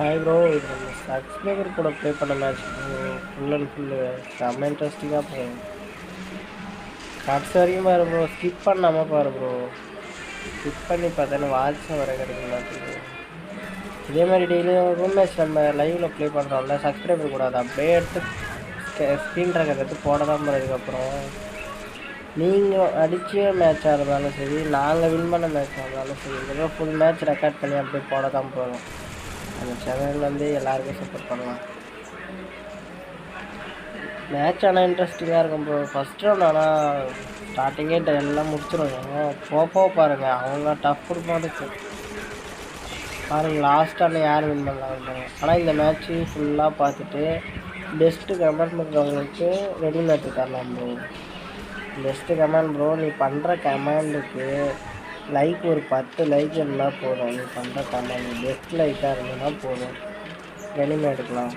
Hi bro இது நம்ம சக்ஸ்பேக்கர் கூட ப்ளே பண்ண மேட்ச் ஃபுல் அண்ட் ஃபுல்லு செம்ம இன்ட்ரெஸ்டிங்காக போகும் கடைசி வரைக்கும் பாரு ப்ரோ ஸ்கிப் பண்ணாமல் பாரு ப்ரோ ஸ்கிப் பண்ணி பார்த்தேன்னா வாட்ச் வர கிடைக்க மாட்டேங்குது இதே மாதிரி டெய்லியும் ரூம் மேட்ச் நம்ம லைவில் ப்ளே பண்ணுறோம்ல சப்ஸ்கிரைபர் கூடாது அப்படியே எடுத்து ஸ்க்ரீன் ட்ராக்கர் எடுத்து போட தான் போகிறதுக்கப்புறம் நீங்கள் அடித்த மேட்சாக இருந்தாலும் சரி நாங்கள் வின் பண்ண மேட்சாக இருந்தாலும் சரி இதெல்லாம் ஃபுல் மேட்ச் ரெக்கார்ட் பண்ணி அப்படியே போட தான் போகிறோம் அந்த சேனல் வந்து எல்லாருக்கும் சப்போர்ட் பண்ணலாம். மேட்ச் ஆனால் இன்ட்ரெஸ்டிங்காக இருக்கும் ப்ரோ ஃபஸ்ட் ரவுண்ட் ஆனால் ஸ்டார்டிங்கே எல்லாம் முடிச்சிருவாங்க. போக பாருங்கள் அவங்க டஃப் கொடுப்பாங்க பாருங்கள் லாஸ்ட் ஆனால் யார் வின் பண்ணலாம் ஆனால் இந்த மேட்ச்சு ஃபுல்லாக பார்த்துட்டு பெஸ்ட்டு கமெண்ட் பண்ணுறவங்களுக்கு ரெடிமேட் தரலாம் ப்ரோ பெஸ்ட்டு கமெண்ட் ப்ரோ நீ பண்ணுற கமெண்டுக்கு லைக் ஒரு பத்து லைக் இருந்தால் போதும். நீ பண்ணுற கமெண்ட் பெஸ்ட் லைக்காக இருந்ததுன்னா போதும். எனிமே எடுக்கலாம்.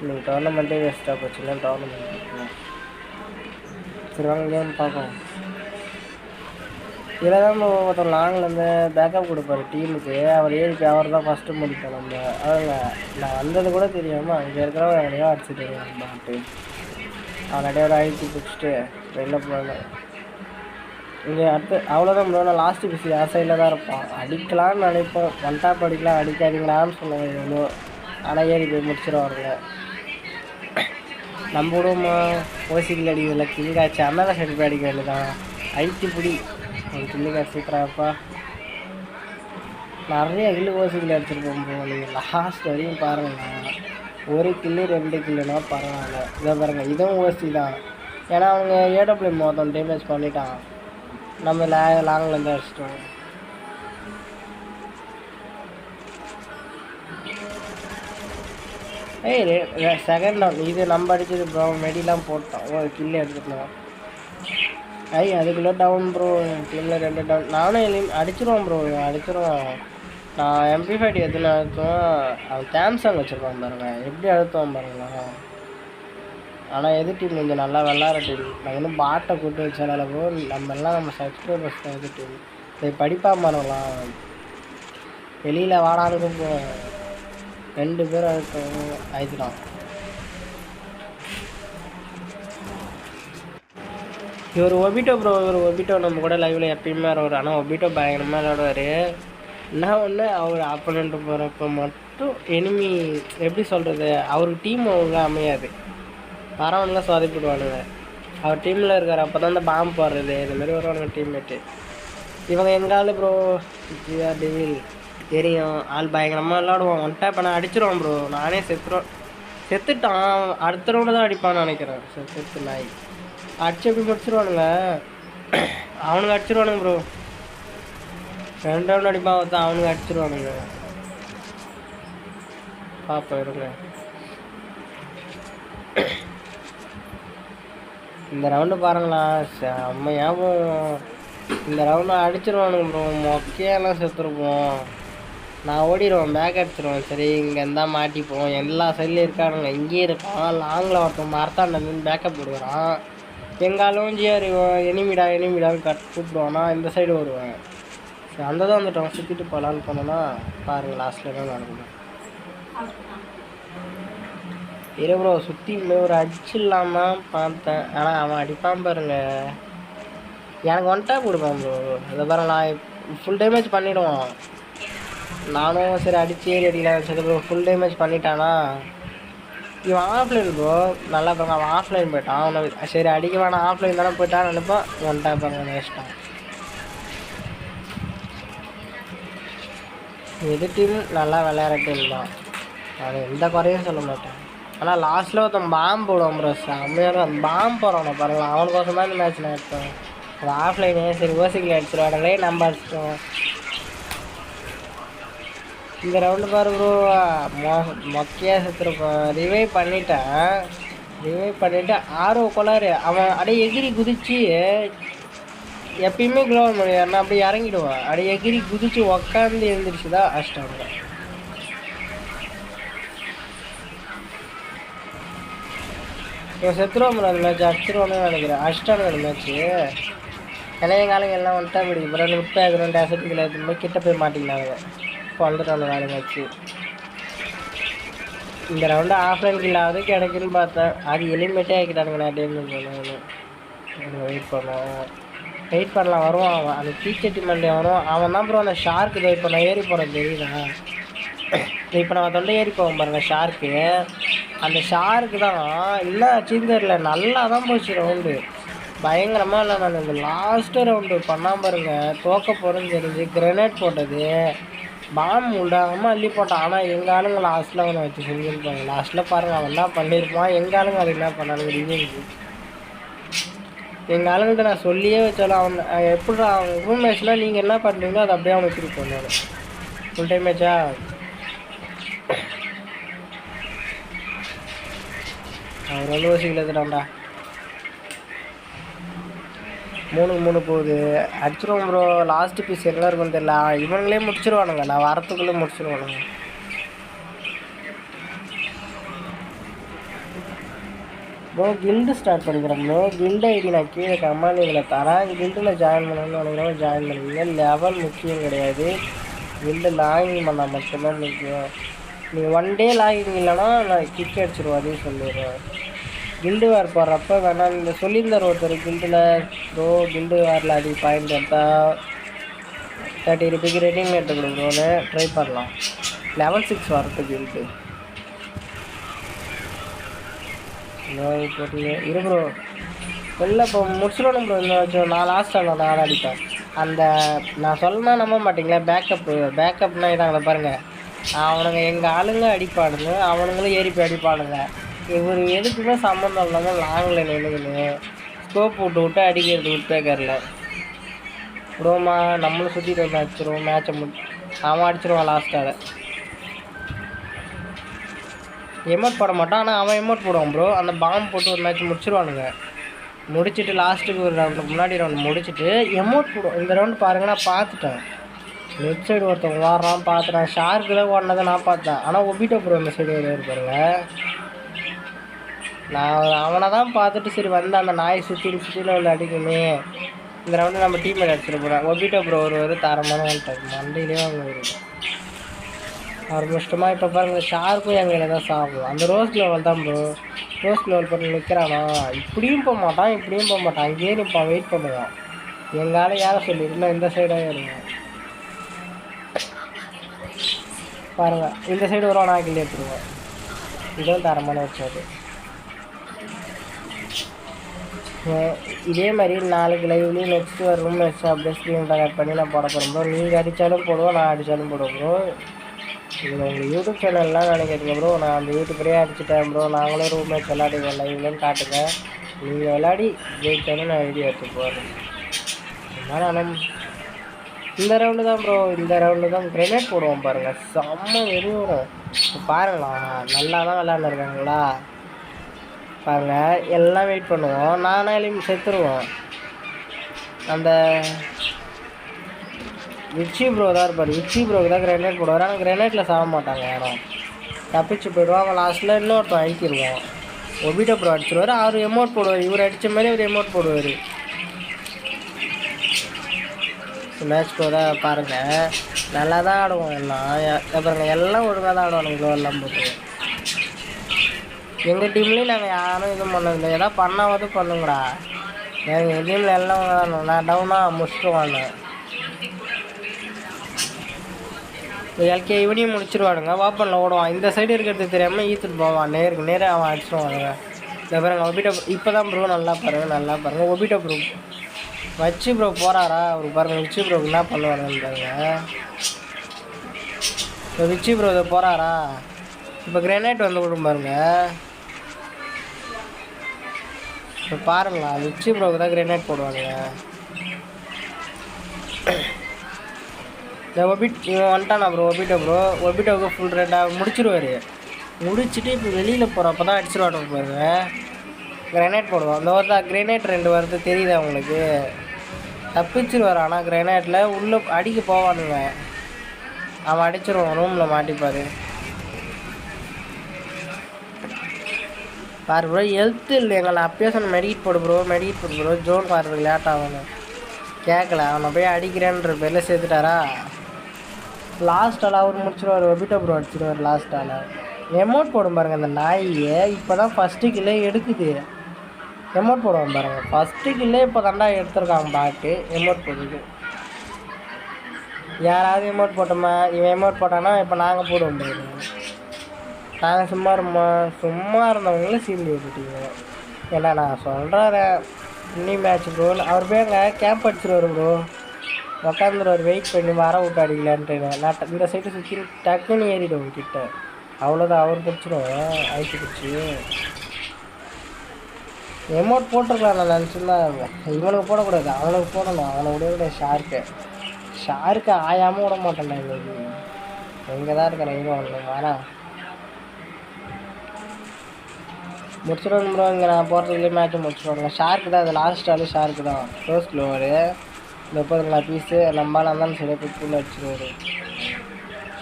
நீங்கள் டோர்னமெண்ட்டே வேஸ்ட்டாக போச்சுன்னா டோர்னமெண்ட் எடுக்கலாம். சரி வாங்க கேம் பார்ப்போம். இதில் தான் ஒருத்தர் லாங்கிலேருந்து பேக்கப் கொடுப்பாரு டீமுக்கு அவர் ஏழுக்கு அவர் தான் ஃபஸ்ட்டு முடிப்போம் நம்ம. அவங்க நான் வந்தது கூட தெரியாமல் அங்கே இருக்கிறவங்க என்னையோ அடிச்சுட்டு வருவாங்க அவன் நிறைய ஒரு ஆயிடுச்சு பிடிச்சிட்டு வெளில போனேன் இங்கே அடுத்து அவ்வளோதான் ப்ரோ நான் லாஸ்ட்டு பிசி ஆ சைடில் தான் இருப்போம் அடிக்கலாம்னு நினைப்போம் ஒன் டாப் அடிக்கலாம் அடிக்காதீங்களான்னு சொல்லுவேன் எவ்வளோ ஆனால் ஏறி போய் முடிச்சிருவாருங்க நம்ம விடுவோமா ஓசிக்கில் அடிக்கல கிங்காச்சு அண்ணா சைடு போய் அடிக்க வேண்டியதான் ஐட்டி பிடி. என் கில்லுக்கா சூப்பராப்பா நிறைய கில்லு ஓசிக்கில் அடிச்சிருப்போம் ப்ரோ நீங்கள் லாஸ்ட் வரையும் பாருங்கண்ணா ஒரு கில்லு ரெண்டு கில்லுனா பரவாயில்ல. இதை பாருங்கள் இதுவும் ஓசி தான். ஏன்னா அவங்க ஏடபிள்யூ மொத்தம் டேமேஜ் பண்ணிட்டான். நம்ம லே லாங்லேருந்து அடிச்சிட்டோம் ஏய் செகண்ட் ரவுண்ட் இது நம்ம அடிச்சது ப்ரோ மெடிலாம் போட்டோம். ஓ கில்லு எடுத்துக்கலாம் ஐ அதுக்குள்ளே டவுன் ப்ரோ டீமில் ரெண்டு டவுன் நானும் எலி அடிச்சிருவோம் ப்ரோ அடிச்சிருவோம் நான் எம்பி ஃபைட் எதுன்னு அழுத்தோம் அவன் சாம்சங் வச்சுருப்பான் பாருங்க. எப்படி அழுத்துவான் பாருங்களேன். ஆனால் எது டீம் கொஞ்சம் நல்லா விளாட்ற டீம் நான் இன்னும் பாட்டை கூட்டு வச்சனால ப்ரோ நம்ம எல்லாம் நம்ம சப்ஸ்கிரைபர்ஸ் தான் எது டீம் இதை படிப்பா பண்ணலாம் வெளியில் வாடான்னு போ ரெண்டு பேரும் அழுத்தம் ஆயிடுறான் இவர் ஒபிட்டோ ப்ரோ இவர் ஒபிட்டோ நம்ம கூட லைவில் எப்பயுமே வருவார். ஆனால் ஒபிட்டோ பயங்கரமாக விளாடுவார் என்ன ஒன்று அவர் ஆப்போனண்ட்டு போகிறப்ப மட்டும் எனிமி எப்படி சொல்கிறது அவர் டீம் ஒழுங்காக அமையாது. வரவனுங்க சொதப்பிடுவானுங்க அவர் டீமில் இருக்கார் அப்போ தான் இந்த பாம்பு போடுறது. இந்த மாதிரி வருவானுங்க டீம்மேட்டு இவங்க எங்காலும் ப்ரோ ஜிஆர் டெவில் தெரியும் ஆள் பயங்கரமாக விளாடுவான். ஒன் டேப் நான் அடிச்சிருவான் ப்ரோ நானே செத்துருவேன் செத்துட்டான். அடுத்த ரவுண்டு தான் அடிப்பான்னு நினைக்கிறேன். செத்து நாய். அடிச்சு எப்படி முடிச்சிருவானுங்க? அவனுங்க அடிச்சிருவானுங்க ப்ரோ ரெண்டு ரவுண்டு அடிப்பான் தான் அவனுங்க அடிச்சிருவானுங்க. பார்ப்போம் இருங்க. இந்த ரவுண்டு பாருங்களா செம்ம ஞாபகம். இந்த ரவுண்டு அடிச்சிருவானுங்க ப்ரோ மொக்கையெல்லாம் செத்துருப்போம். நான் ஓடிடுவேன் பேக் அடிச்சிருவேன். சரி இங்கே இருந்தால் மாட்டிப்போம். எல்லா சைட்லேயும் இருக்கானுங்க. இங்கேயே இருக்கான். லாங்கில் ஒருத்தன் மரத்தாண்ட நின்று பேக்கப் கொடுக்குறான் எங்காலும் ஜிஆர் எனிமிடா எனிமிடான்னு கட் கூப்பிடுவானா? இந்த சைடு வருவேன். சரி அந்த தான் வந்துட்டோம் சுற்றிட்டு போகலான்னு போனோன்னா பாருங்கள் லாஸ்ட்டில் தான் நடக்கணும் இரு ப்ரோ சுற்றி ஒரு தான் பார்த்தேன். ஆனால் அவன் அடிப்பான் பாருங்க. எனக்கு ஒன் டேப் கொடுப்பான் ப்ரோ அதை பாருங்க நான் ஃபுல் டேமேஜ் பண்ணிவிடுவான் நானும் சரி அடிச்சு ஏறி அடிக்கலாம் சரி ப்ரோ ஃபுல் டேமேஜ் பண்ணிட்டானா? இவன் ஆஃப்லைன் ப்ரோ நல்லா பாருங்க அவன் ஆஃப்லைன் போயிட்டான். அவனை சரி அடிக்க வேணாம் ஆஃப்லைன் தானே போயிட்டான்னு நினைப்பான். ஒன் டேப் பாருங்க வேஸ்ட்டான் எது டீம் நல்லா விளையாடுற டீம் தான். அது எந்த குறையும் சொல்ல மாட்டேன். ஆனால் லாஸ்ட்டில் ஒருத்தன் பாம்பு போடுவான் ப்ரோ செம்மையாக அந்த பாம்பு போடுறான் பாருங்களா அவனுக்கோசம் தான் இந்த மேட்ச் நான் எடுத்தேன். அது ஆஃப்லைனே சரி ஓசிக்கில் அடிச்சிருவாங்களே நம்ம அடிச்சிட்டோம். இந்த ரவுண்டு பாரு ப்ரோ மொ மொக்கையாக செத்துருப்பான். ரிவைவ் பண்ணிட்டேன். ரிவைவ் பண்ணிவிட்டு ஆர்வ கொளாரு அவன் அப்படியே எகிரி குதிச்சு எப்பயுமே க்ளோவ் பண்ணுவான் அப்படியே இறங்கிடுவான். அப்படியே எகிரி குதிச்சு உக்காந்து எழுந்திரிச்சு தான் அஷ்டாங்க இவன் செத்துருவான் அந்த மேட்ச் அடிச்சிருவானு நினைக்கிறேன். அடிச்சிட்டானு அந்த மேட்ச்சு இளைய காலங்க எல்லாம் வந்துட்டா அப்படி ப்ரோ முப்பது ரெண்டு அசட்டுகளை எடுத்துன்னு போய் கிட்ட போய் மாட்டிக்கினாங்க. வந்துட்டானு வேலை மேட்ச்சு இந்த ரவுண்டு ஆஃப்லைன் கில்லாவது கிடைக்குன்னு பார்த்தேன் அது எலிமினேட்டே ஆக்கிட்டானுங்க நான் டேம் வெயிட் பண்ணுவோம் வெயிட் பண்ணலாம் வருவான் அவன். அந்த டீச்சர் மண்டே வரும் அவன் தான் ப்ரோ அந்த ஷார்க்கு இப்போ நான் ஏறி போகிறேன் தெரியுதா? இப்போ நான் தொண்டை ஏறி போவேன் பாருங்க ஷார்க்கு அந்த ஷாருக்கு தான். இல்லை தெரியல. நல்லா தான் போச்சு ரவுண்டு பயங்கரமாக இல்லை நான் இந்த லாஸ்ட்டு ரவுண்டு பண்ணாம பாருங்க. தோக்க போகிறேன்னு தெரிஞ்சு கிரனேட் போட்டது. பாம் உண்டாகாமல் அள்ளி போட்டான். ஆனால் எங்கள் ஆளுங்க லாஸ்ட்டில் அவனை வச்சு செஞ்சுருப்பாங்க லாஸ்ட்டில் பாருங்கள் அவன் என்ன பண்ணியிருப்பான் எங்கள் ஆளுங்க அது என்ன பண்ணானுங்க ரிவியூக்கு எங்கள் ஆளுங்கள்ட்ட நான் சொல்லியே வச்சாலும் அவன் எப்படி அவன் ரூம் மேட்ச்னால் நீங்கள் என்ன பண்ணுறீங்களோ அதை அப்படியே அவனுக்கு திருப்பி பண்ணாரு ஃபுல் டைம் மேட்சா அவர் வந்து யோசிக்கல எடுத்துட்டான்டா. மூணுக்கு மூணு போகுது. அடிச்சிருவோம் ப்ரோ லாஸ்ட் பீஸ் என்ன இருக்குன்னு தெரியல. இவங்களே முடிச்சிருவானுங்க. நான் வரத்துக்குள்ளே முடிச்சிருவானுங்க. ப்ரோ கில்டு ஸ்டார்ட் பண்ணிக்கிறேன் ப்ரோ கில்டு ஐடி நான் கீழே கமாண்டிங்கில் தரேன். கில்டில் ஜாயின் பண்ணணும்னு நினைக்கிறோம் ஜாயின் பண்ணிங்க லெவல் முக்கியம் கிடையாது. கில்டு லாகிங் பண்ணால் மட்டும்தான் முக்கியம். நீங்கள் ஒன் டே லாகிங் இல்லைன்னா நான் கிக் அடிச்சிருவோம் அதையும் சொல்லிடுறேன். கில்டு வேர் போடுறப்ப வேணாம் இந்த சொல்லியிருந்தார் ஒருத்தர் கில்டில் ப்ரோ கில்டு வேரில் அதிக பாயிண்ட் எடுத்தால் தேர்ட்டி ருபீக்கு ரேட்டிங் எடுத்து கொடுக்குறோன்னு ட்ரை பண்ணலாம். லெவல் சிக்ஸ் வரது கில்டு இரு ப்ரோ வெளில இப்போ முடிச்சிடணும் ப்ரோ இந்த வச்சு நான் லாஸ்ட்டாக நான் நான் அடிப்பேன். அந்த நான் சொல்லணும் நம்ப மாட்டீங்களா பேக்கப்பு பேக்கப்னா இதாங்களே பாருங்கள் அவனுங்க எங்கள் ஆளுங்க அடிப்பாடுங்க அவனுங்களும் ஏறி போய் அடிப்பாடுங்க இவர் எதுக்குமே சம்மந்தம் இல்லாமல் லாங்கில் நின்றுக்குன்னு ஸ்கோப் விட்டு விட்டு அடிக்கிறது விட்டேக்கரில் விடுவோமா? நம்மளும் சுற்றிட்டு வந்து அடிச்சிருவோம் மேட்சை முடி அவன் அடிச்சிருவான் லாஸ்ட்டால் எமோட் போட மாட்டான் ஆனால் அவன் எமோட் போடுவான் ப்ரோ அந்த பாம்பு போட்டு ஒரு மேட்ச் முடிச்சிருவானுங்க. முடிச்சுட்டு லாஸ்ட்டுக்கு ஒரு ரவுண்டு முன்னாடி ரவுண்டு முடிச்சுட்டு எமோட் போடுவோம் இந்த ரவுண்டு பாருங்க நான் பார்த்துட்டேன். லெஃப்ட் சைடு ஒருத்தவங்க வாடுறான் பார்த்துட்டேன் ஷார்க்கில் ஓடினதை நான் பார்த்தேன். ஆனால் ஒபிட்டோ ப்ரோ இந்த சைடு இருப்பாருங்க நான் அவனை தான் பார்த்துட்டு சரி வந்து அந்த நாய் சுற்றி சுற்றில வந்து அடிக்குமே. இந்த ரவுண்டு நம்ம டீம் எடுத்துகிட்டு போகிறேன் ஒபிட்டோ ப்ரோ ஒரு ஒரு தரமான வந்துட்டார் மண்டையிலேயே அவங்க வருது அவர் முஷ்டமாக இப்போ பாருங்கள் ஷார்க்கும் எங்கள் தான் சாப்பிடும். அந்த ரோஸ் லெவல் தான் ப்ரோ ரோஸ் லெவல் பண்ணி நிற்கிறானா இப்படியும் போக மாட்டான் இப்படியும் போக மாட்டான். இங்கேயே நிற்பான் வெயிட் பண்ணுவான். எங்களால் யாரை சொல்லியிருந்தா இந்த சைடாக இருங்க. பாருங்கள் இந்த சைடு வருவான் நான் கிள்ளி எடுத்துருவேன் இதுவும் தரமான வச்சாது இதே மாதிரி நாளைக்கு லைவ்லேயும் நெக்ஸ்ட் வர ரூம் வச்சு அப்படியே ஸ்க்ரீன் ரெக்கார்ட் பண்ணி நான் போட போகிறேன் ப்ரோ நீங்கள் அடித்தாலும் போடுவோம் நான் அடித்தாலும் போடுவோம் ப்ரோ இதில் உங்கள் யூடியூப் சேனல்லாம் நினைக்கிறீங்க ப்ரோ நான் அந்த யூடியூப்லேயே அடிச்சுட்டேன் ப்ரோ நாங்களும் ரூம் மேட்ச் விளாடுவோம் லைவ்லன்னு காட்டுங்க. நீங்கள் விளாடி ஜெயிச்சாலும் நான் வீடியோ எடுத்து போகிறேன் அதனால் இந்த ரவுண்டு தான் ப்ரோ இந்த ரவுண்டு தான் கிரெனேட் போடுவோம் பாருங்கள் செம்ம வெறும் இப்போ பாருங்களா நல்லா தான் விளாண்டுருக்காங்களா பாருங்கள் எல்லாம் வெயிட் பண்ணுவோம். நானாலையும் செத்துருவோம். அந்த விச்சி ப்ரோ தான் இருப்பார். விச்சி ப்ரோக்கு தான் கிரெனேட் போடுவார். ஆனால் கிரெனேட்டில் சாக மாட்டாங்க யாரும். தப்பிச்சு போயிடுவாங்க லாஸ்ட்டில் இன்னொருத்தன் அழிக்கிடுவோம் ஒபிட்ட ப்ரோ அடிச்சிருவார். அவர் எமௌண்ட் போடுவார். இவர் அடித்த மாதிரி இவர் எமௌண்ட் போடுவார். மேட்ச் ப்ரோ பாருங்கள் நல்லா தான் ஆடுவோம் எல்லாம். அப்புறம் எல்லாம் ஒழுங்காக தான் ஆடுவானுங்களோ எல்லாம் போட்டு. எங்கள் டீம்லேயும் நாங்கள் யாரும் எதுவும் பண்ணதில்லை. ஏதாவது பண்ணாவது பண்ணுங்கடா. எங்கள் டீமில் எல்லாம் தான் நான் டவுனாக முடிச்சுட்டு எல்கே இவனையும் முடிச்சிருவானுங்க. வாப்பனில் ஓடுவான். இந்த சைடு இருக்கிறது தெரியாமல் ஈத்துட்டு போவான். நேருக்கு நேராக அவன் அடிச்சிடுவானுங்க இந்த பாருங்க ஒபிட்டோ இப்போ தான் ப்ரோ நல்லா பாருங்கள் நல்லா பாருங்கள் ஒபிட்டோ ப்ரோ வச்சு ப்ரோ போகிறாரா அவர் பாருங்கள் விச்சு ப்ரோ என்ன பண்ணுவாருன்னு பாருங்க. இப்போ விச்சு ப்ரோ இதை போகிறாரா இப்போ கிரேனைட் வந்து விடும் பாருங்க. இப்போ பாருங்களா லிச்சி ப்ரோக்கு தான் கிரேனேட் போடுவாங்க. இந்த ஒபிட் இவன் வந்துட்டானா ப்ரோ ஒபிட்டோ ப்ரோ ஒபிட்டோவுக்கு ஃபுல் ரெண்டாக முடிச்சிருவார். முடிச்சுட்டு இப்போ வெளியில் போகிறப்ப தான் அடிச்சிருவாட்டு பாருங்க. கிரேனைட் போடுவோம் அந்த ஒரு தான் கிரேனைட் ரெண்டு வருது தெரியுது அவங்களுக்கு தப்பிச்சிருவார். ஆனால் கிரேனைட்டில் உள்ளே அடிக்க போவானுங்க. அவன் அடிச்சிருவான். ரூமில் மாட்டிப்பார். பாரு ப்ரோ ஹெல்த் இல்லை. எங்களை அப்பயே சொன்ன போடு ப்ரோ மெடிட் போடு ப்ரோ ஜோன் பாடுறதுக்கு லேட் ஆகணும். கேட்கல அவனை போய் அடிக்கிறேன்ற பேரில் சேர்த்துட்டாரா? லாஸ்ட்டால் அவர் முடிச்சிருவார். ஒபிட்டோ ப்ரோ அடிச்சிருவார் லாஸ்ட்டால் எமௌண்ட் போடும் பாருங்க அந்த நாயை இப்போ தான் ஃபஸ்ட்டு கில்லே எடுக்குது. எமோட் போடுவான் பாருங்க ஃபஸ்ட்டு கில்லே இப்போ தண்டா எடுத்துருக்கான் பாட்டு எமோட் போடுது. யாராவது எமோட் போட்டோமா? இவன் எமோட் போட்டானா? இப்போ நாங்கள் போடுவோம் பாருங்க நாங்கள் சும்மா இருமா? சும்மா இருந்தவங்களும் சீண்டி விட்டுட்டீங்க ஏன்னா நான் சொல்கிறேன் இன்னி மேட்ச் ப்ரோ அவர் பேருங்க கேம்ப் அடிச்சிருவார் ப்ரோ உக்காந்துருவார். வெயிட் பண்ணி வர விட்டு அடிக்கலான்ட்டு நான் இந்த சைடு சுற்றி டக்குன்னு ஏறிடுவோம் கிட்ட. அவ்வளோதான் அவர் பிடிச்சிடும் ஐசி பிடிச்சி எமௌண்ட் போட்டிருக்கலாம் நான் நினச்சிருந்தேன் இவனுக்கு போடக்கூடாது அவனுக்கு போடணும். அவனை விட விட ஷார்க்கு. ஷார்க்கு ஆயாமல் விட மாட்டேன்டா இன்னைக்கு. எங்கே தான் இருக்கிறேன் இங்கே ஒன்று வேணாம் முடிச்சிடணும் ப்ரோ இங்கே நான் போகிறதுக்குள்ளே மேட்ச் முடிச்சிடுவாங்க ஷார்க்கு தான் அது லாஸ்ட் ஆள் ஷார்க்கு தான். ஃபர்ஸ்ட் லோவரு முப்பது பீஸு நம்மளால தான் சரி போய் கீழே அடிச்சிருவாரு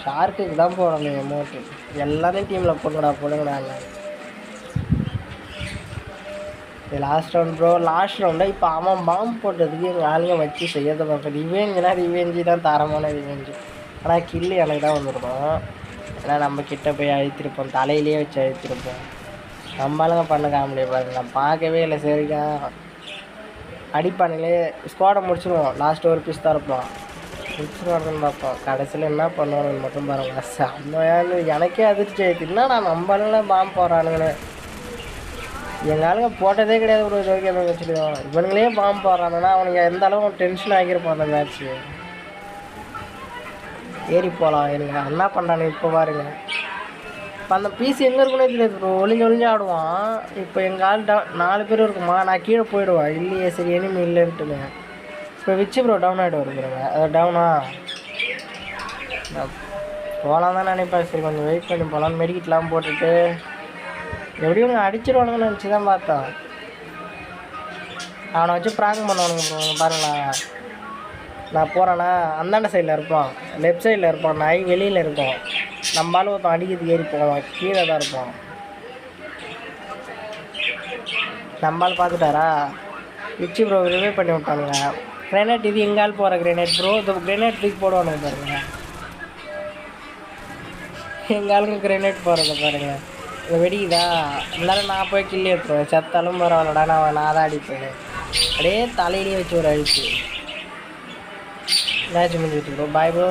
ஷார்க்குக்கு தான் போடணும் எமௌண்ட்டு எல்லாமே டீமில் போடுங்கடா போடுங்கடா இது லாஸ்ட் ரவுண்ட் ப்ரோ லாஸ்ட் ரவுண்டாக இப்போ அவன் பாம்பு போட்டதுக்கு எங்கள் ஆளுங்க வச்சு செய்யறத பார்க்க ரிவேஞ்சுனா ரிவேஞ்சு தான் தரமான ரிவேஞ்சு ஆனால் கில்லு எனக்கு தான் வந்துருக்கும் ஏன்னா நம்ம கிட்ட போய் அழுத்திருப்போம். தலையிலேயே வச்சு அழுத்திருப்போம். நம்மளுங்க பண்ண காமெடி பாருங்க நான் பார்க்கவே இல்லை சரிக்கா அடிப்பானுங்களே ஸ்குவாடை முடிச்சிடுவோம் லாஸ்ட் ஒரு பீஸ் தான் இருப்போம். முடிச்சிருவாங்கன்னு பார்ப்போம். கடைசியில் என்ன பண்ணுவாங்கன்னு மட்டும் பாருங்க செம்மையான எனக்கே அதிர்ச்சி ஆயிடுச்சுன்னா நான் நம்மளால பாம்பு போகிறானுங்களே எங்கள் போட்டதே கிடையாது ஒரு இது வரைக்கும் எதுவும் இவனுங்களே பாம்பு போடுறாங்கன்னா அவனுக்கு எந்த அளவு டென்ஷன் ஆகியிருப்பான் அந்த மேட்ச்சு ஏறி போகலாம் எனக்கு என்ன பண்ணுறானு இப்போ பாருங்க. இப்போ அந்த பீஸ் எங்கே இருக்குன்னே தெரியாது ப்ரோ ஒளிஞ்சு ஒளிஞ்சு ஆடுவான். இப்போ எங்கள் ஆள் டவு நாலு பேர் இருக்குமா? நான் கீழே போயிடுவேன் இல்லையே சரி எனிமே இல்லைன்ட்டுங்க. இப்போ விச்சு ப்ரோ டவுன் ஆகிட்டு வருகிறேங்க அது டவுனா போகலாம் தான் நினைப்பேன். சரி கொஞ்சம் வெயிட் பண்ணி போகலாம் மெடிக்கிட்லாம் போட்டுட்டு எப்படியும் இவங்க அடிச்சிருவானுங்கன்னு நினச்சி தான் பார்த்தோம். அவனை வச்சு ப்ராங்க் பண்ணுவானுங்க பாருங்களா. நான் போகிறேன்னா அந்தாண்ட சைடில் இருப்பான். லெஃப்ட் சைடில் இருப்பான். நாய் வெளியில் இருக்கும். நம்மளால ஒருத்தன் அடிக்கிறதுக்கு ஏறி போவான். கீழே தான் இருப்பான். நம்மளால் பார்த்துட்டாரா? விச்சு ப்ரோ ரிவே பண்ணி விட்டானுங்க. கிரேனைட் இது எங்கால் போகிற கிரேனைட் ப்ரோ இந்த கிரேனைட் தூக்கி போடுவானுங்க பாருங்க. எங்கள் கிரேனைட் போகிறத பாருங்கள் வெடிக்குதா எல்லாரும் நான் போய் கிள்ளி எடுத்துருவேன் செத்தாலும் பரவாயில்லடா நான் நான் தான் அடிப்பேன். அப்படியே தலையிலேயே வச்சு ஒரு அழிச்சு. மேட்ச் முடிஞ்சு ப்ரோ பாய் ப்ரோ